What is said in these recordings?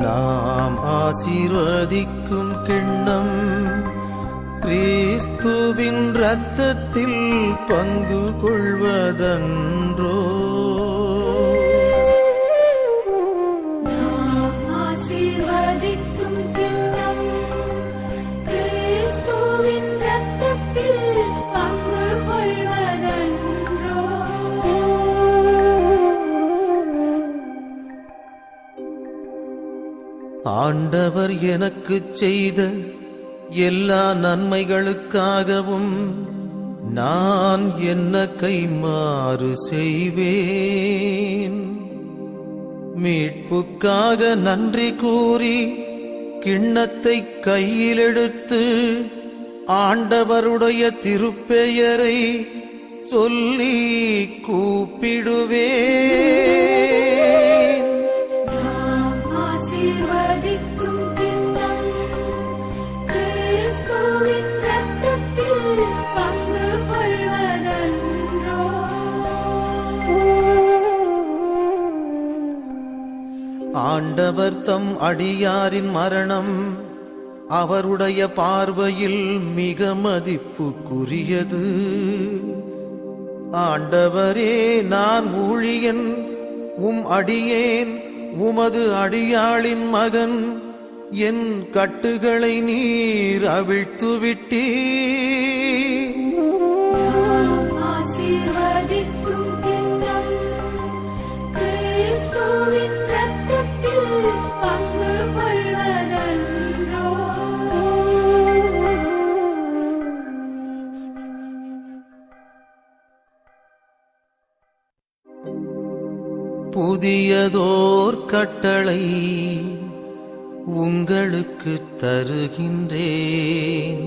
நாம் ஆசீர்வதிக்கும் கிண்ணம் கிறிஸ்துவின் இரத்தத்தில் பங்கு ஆண்டவர் எனக்குச் செய்த எல்லா நன்மைகளுக்காகவும் நான் என்ன கைமாறு செய்வேன். மீட்புக்காக நன்றி கூறி கிண்ணத்தை கையிலெடுத்து ஆண்டவருடைய திருப்பெயரை சொல்லி கூப்பிடுவேன். ஆசீர்வதிக்கும் கிறிஸ்துவின் பங்கு கொள்வதன்றோ? ஆண்டவர் தம் அடியாரின் மரணம் அவருடைய பார்வையில் மிக மதிப்புக்குரியது. ஆண்டவரே நான் ஊழியன் உம் அடியேன் உமது அடியாளின் மகன் என் கட்டுகளை நீர் அவிழ்த்து விட்டீர் புதியதோர் கட்டளை உங்களுக்கு தருகின்றேன்.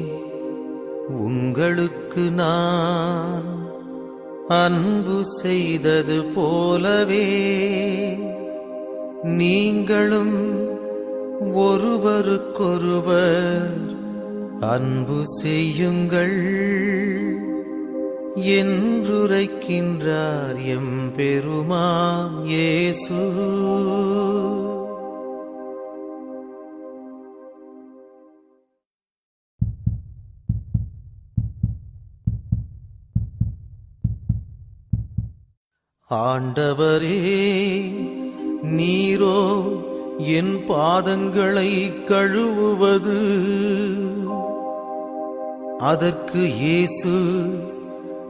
உங்களுக்கு நான் அன்பு செய்தது போலவே நீங்களும் ஒருவருக்கொருவர் அன்பு செய்யுங்கள். என்றுரைக்கின்றார் எம் பெருமா இயேசு. ஆண்டவரே நீரோ என் பாதங்களை கழுவுவது. அதற்கு இயேசு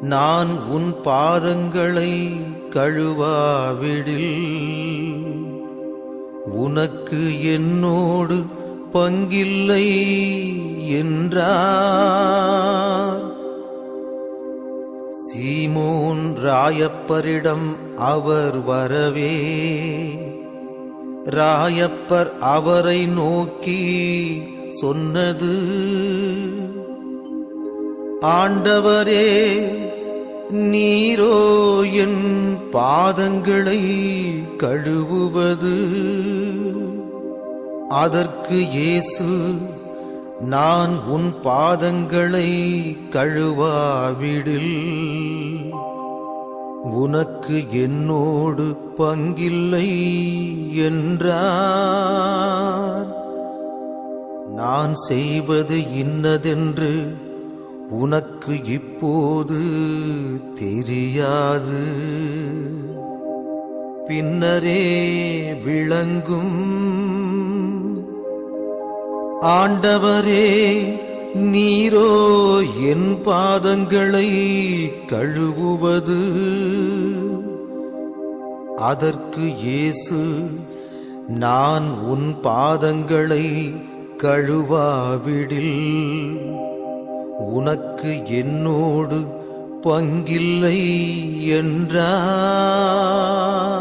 நான் உன் பாதங்களை கழுவாவிடில் உனக்கு என்னோடு பங்கில்லை என்றார். சீமோன் ராயப்பரிடம் அவர் வரவே ராயப்பர் அவரை நோக்கி சொன்னது ஆண்டவரே நீரோ என் பாதங்களை கழுவுவது? அதற்கு இயேசு நான் உன் பாதங்களை கழுவாவிடில். உனக்கு என்னோடு பங்கில்லை என்றார். நான் செய்வது இன்னதென்று உனக்கு இப்போது தெரியாது. பின்னரே விளங்கும் ஆண்டவரே நீரோ என் பாதங்களை கழுவுவது. அதற்கு இயேசு நான் உன் பாதங்களை கழுவாவிடில். உனக்கு என்னோடு பங்கில்லை என்றார்.